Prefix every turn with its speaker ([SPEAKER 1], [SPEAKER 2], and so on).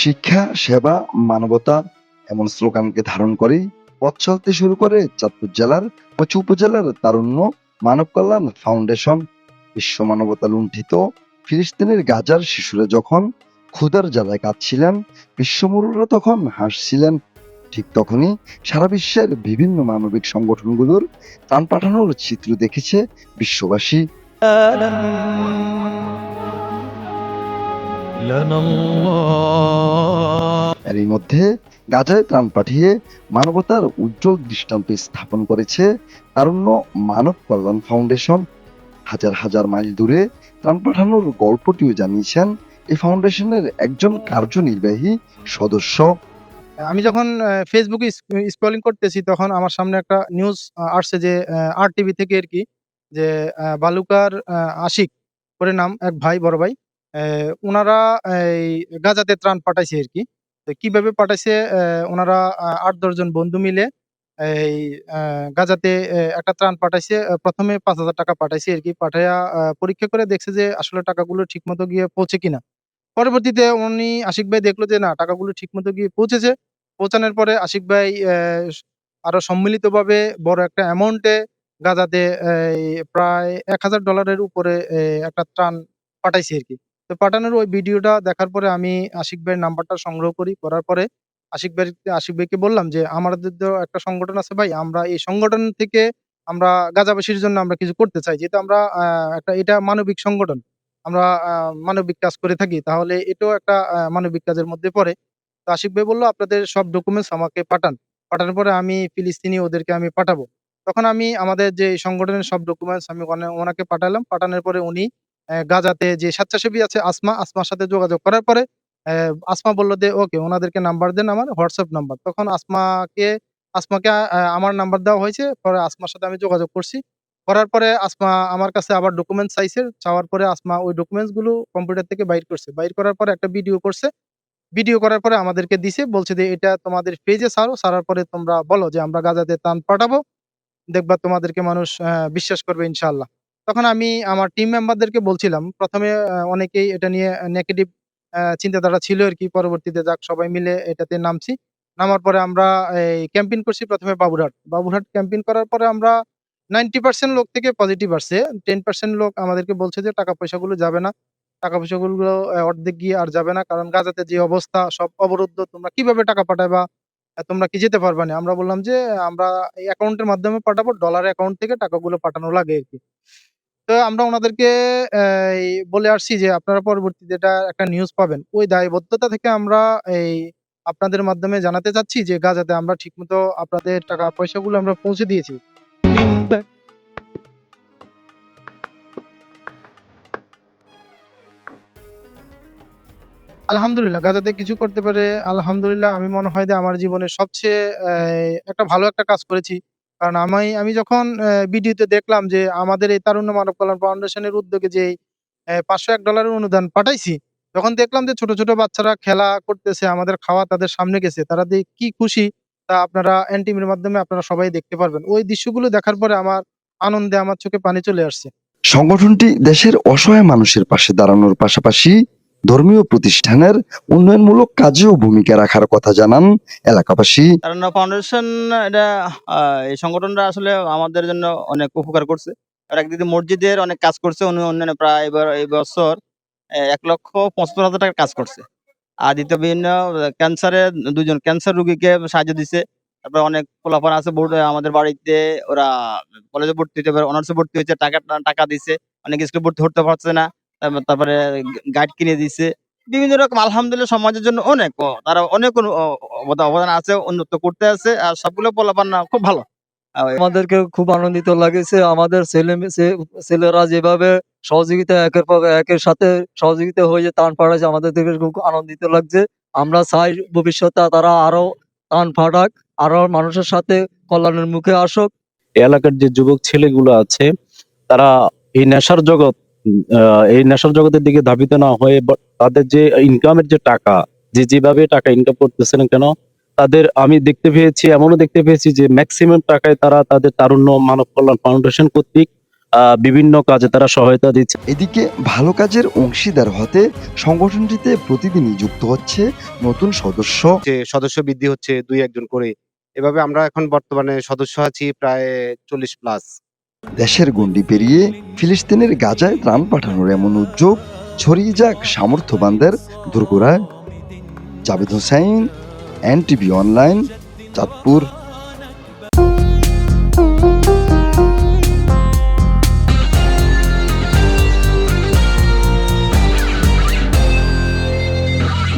[SPEAKER 1] শিক্ষা, সেবা, মানবতা এমন স্লোগানকে ধারণ করে। পথ চলতে শুরু করে চাঁদপুর জেলার পাঁচ উপজেলার তারুণ্য মানব কল্যাণ ফাউন্ডেশন। বিশ্ব মানবতা লুণ্ঠিত ফিলিস্তিনের গাজার শিশুরা যখন ক্ষুধার জেলায় কাঁদছিলেন বিশ্বমরুরা তখন হাসছিলেন। ঠিক তখনই সারা বিশ্বের বিভিন্ন মানবিক সংগঠনগুলোর ত্রাণ পাঠানোর চিত্র দেখেছে বিশ্ববাসী। এরই মধ্যে গাজায় ত্রাণ পাঠিয়ে মানবতার উজ্জ্বল দৃষ্টান্ত স্থাপন করেছে তারুণ্য মানব কল্যাণ ফাউন্ডেশন। হাজার হাজার মাইল দূরে ত্রাণ পাঠানোর গল্পটিও জানিয়েছেন। এই ফাউন্ডেশনের একজন কার্যনির্বাহী সদস্য।
[SPEAKER 2] আমি যখন ফেসবুকে স্ক্রলিং করতেছি তখন আমার সামনে একটা নিউজ আসছে যে আর টিভি থেকে আর কি যে বালুকার আশিক করে নাম এক ভাই বড় ভাই ওনারা এই গাজাতে ত্রাণ পাঠাইছে আর কি। তো কীভাবে পাঠাইছে? ওনারা আট দশজন বন্ধু মিলে এই গাজাতে একটা ত্রাণ পাঠাইছে। প্রথমে পাঁচ হাজার টাকা পাঠাইছে আর কি। পাঠাইয়া পরীক্ষা করে দেখছে যে আসলে টাকাগুলো ঠিক মতো গিয়ে পৌঁছে কিনা। পরবর্তীতে উনি আশিক ভাই দেখল যে, না, টাকাগুলো ঠিক মতো গিয়ে পৌঁছেছে। পৌঁছানোর পরে আশিক ভাই আরও সম্মিলিতভাবে বড় একটা অ্যামাউন্টে গাজাতে প্রায় এক হাজার ডলারের উপরে একটা ত্রাণ পাঠাইছে আর কি। তো পাঠানোর ওই ভিডিওটা দেখার পরে আমি আশিক ভাইয়ের নাম্বারটা সংগ্রহ করি, করার পরে আশিক ভাই, আশিক ভাইকে বললাম যে, আমাদের তো একটা সংগঠন আছে ভাই, আমরা এই সংগঠন থেকে আমরা গাজাবাসীর জন্য আমরা কিছু করতে চাই। যেহেতু আমরা একটা, এটা মানবিক সংগঠন, আমরা মানবিক কাজ করে থাকি, তাহলে এটাও একটা মানবিক কাজের মধ্যে পড়ে। তো আশিক ভাই বলল, আপনাদের সব ডকুমেন্টস আমাকে পাঠান। পাঠানোর পরে আমি ফিলিস্তিনি ওদেরকে আমি পাঠাবো। তখন আমি, আমাদের যে সংগঠনের সব ডকুমেন্টস আমি ওনা- ওনাকে পাঠালাম। পাঠানোর পরে উনি গাজাতে যে স্বেচ্ছাসেবী আছে আসমা, আসমার সাথে যোগাযোগ করার পরে আসমা বলল যে, ওকে, ওনাদেরকে নাম্বার দেন আমার হোয়াটসঅ্যাপ নাম্বার তখন আসমাকে আসমাকে আমার নাম্বার দেওয়া হয়েছে। পরে আসমার সাথে আমি যোগাযোগ করছি। করার পরে আসমা আমার কাছে আবার ডকুমেন্টস চাইছে। চাওয়ার পরে আসমা ওই ডকুমেন্টসগুলো কম্পিউটার থেকে বাইর করছে। বাইর করার পরে একটা ভিডিও করছে। ভিডিও করার পরে আমাদেরকে দিছে। বলছে যে, এটা তোমাদের পেজে ছাড়ো। ছাড়ার পরে তোমরা বলো যে, আমরা গাজাতে ত্রাণ পাঠাবো। দেখবা তোমাদেরকে মানুষ বিশ্বাস করবে ইনশাআল্লাহ। তখন আমি আমার টিম মেম্বারদেরকে বলছিলাম প্রথমে অনেকেই এটা নিয়ে নেগেটিভ চিন্তাধারা ছিল আর কি পরবর্তীতে যাক সবাই মিলে এটাতে নামছি। নামার পরে আমরা এই ক্যাম্পেইন করছি প্রথমে বাবুরহাট। বাবুরহাট ক্যাম্পেইন করার পরে আমরা নাইনটি পার্সেন্ট লোক থেকে পজিটিভ আসছে। টেন পার্সেন্ট লোক আমাদেরকে বলছে যে টাকা পয়সাগুলো যাবে না। টাকা পয়সাগুলো অর্ধেক গিয়ে আর যাবে না। কারণ গাজাতে যে অবস্থা সব অবরুদ্ধ। তোমরা কীভাবে টাকা আহ, তোমরা কি যেতে পারবা না? আমরা বললাম যে আমরা এই অ্যাকাউন্টের মাধ্যমে পাঠাবো। ডলার অ্যাকাউন্ট থেকে টাকাগুলো পাঠানো লাগে আর কি। তো আমরা ওনাদেরকে বলে আসছি যে আপনারা পরবর্তীতে এটা একটা নিউজ পাবেন। ওই দায়বদ্ধতা থেকে আমরা, এই, আপনাদের মাধ্যমে জানাতে চাচ্ছি যে গাজাতে আমরা ঠিকমতো আপনাদের টাকা পয়সাগুলো আমরা পৌঁছে দিয়েছি। আলহামদুলিল্লাহ, গাজাতে কিছু করতে পারে আলহামদুলিল্লাহ, আমি মনে হয় যে আমার জীবনে সবচেয়ে একটা ভালো একটা কাজ করেছি। কারণ আমি আমি যখন ভিডিওতে দেখলাম যে আমাদের এই তারুণ্য মানব কল্যাণ ফাউন্ডেশনের উদ্যোগে যে পাঁচশো এক ডলারের অনুদান পাঠাইছি যখন দেখলাম যে ছোট ছোট বাচ্চারা খেলা করতেছে, আমাদের খাওয়া তাদের সামনে গেছে, তারা যে কি খুশি তা আপনারা এনটিভির মাধ্যমে আপনারা সবাই দেখতে পারবেন। ওই দৃশ্যগুলো দেখার পরে আমার আনন্দে, আমার চোখে পানি চলে আসছে।
[SPEAKER 1] সংগঠনটি দেশের অসহায় মানুষের পাশে দাঁড়ানোর পাশাপাশি ধর্মীয় প্রতিষ্ঠানের উন্নয়নমূলক কাজেও ভূমিকা রাখার কথা জানান এলাকাবাসী।
[SPEAKER 3] তারুণ্য ফাউন্ডেশন এটা এই সংগঠনটা আসলে আমাদের জন্য অনেক উপকার করছে। আর একদিকে মসজিদের অনেক কাজ করছে, উনি অন্যান্য প্রায় এবার, এই বছর এক লক্ষ পঁচাত্তর হাজার টাকার কাজ করছে। আর দ্বিতীয় বিভিন্ন ক্যান্সারে দুজন ক্যান্সার রুগীকে সাহায্য দিছে। তারপরে অনেক পোলাপান আছে আমাদের বাড়িতে, ওরা কলেজে ভর্তি হতে পারে অনার্সে ভর্তি হয়েছে, টাকা টাকা দিছে। অনেক স্কুলে ভর্তি হতে পারছে না। তারপর- তারপরে গাইড কিনে দিছে। বিভিন্ন রকম আলহামদুলিল্লাহ সমাজের জন্য অনেক তারা অনেক অনু- অবদান আছে উন্নত করতে আছে আর সবগুলো পোলাপান না খুব ভালো।
[SPEAKER 4] আমাদেরকে খুব আনন্দিত লাগেছে আমাদের ছেলে ছেলেরা যেভাবে সহযোগিতা একের পর একের সাথে সহযোগিতা হয়ে যে টান ফাটাচ্ছে আমাদের থেকে খুব আনন্দিত লাগছে। আমরা চাই ভবিষ্যতে তারা আরও টান ফাটাক আরও মানুষের সাথে কল্যাণের মুখে আসুক।
[SPEAKER 5] এই এলাকার যে যুবক ছেলেগুলো আছে তারা এই নেশার জগৎ এই নেশার জগতের দিকে ধাবিত না হয়ে তাদের যে ইনকামের যে টাকা যে যেভাবে টাকা ইনকাম করতেছেন কেন তাদের আমি দেখতে পেয়েছি এমনও দেখতে পেয়েছি যে ম্যাক্সিমাম টাকায় তারা তাদের তারুণ্য মানব কল্যাণ ফাউন্ডেশন কর্তৃক আহ, বিভিন্ন কাজে তারা সহায়তা দিচ্ছে।
[SPEAKER 1] এদিকে ভালো কাজের অংশীদার হতে সংগঠনটিতে প্রতিদিনই যুক্ত হচ্ছে নতুন সদস্য।
[SPEAKER 6] যে সদস্য বৃদ্ধি হচ্ছে দুই একজন করে। এভাবে আমরা এখন বর্তমানে সদস্য আছি প্রায় চল্লিশ প্লাস
[SPEAKER 1] দেশের গণ্ডি পেরিয়ে ফিলিস্তিনের গাজায় ত্রাণ পাঠানোর এমন উদ্যোগ ছড়িয়ে যাক সামর্থ্যবানদের দুর্গোড়ায়। Javed Hossain NTV online, Chandpur.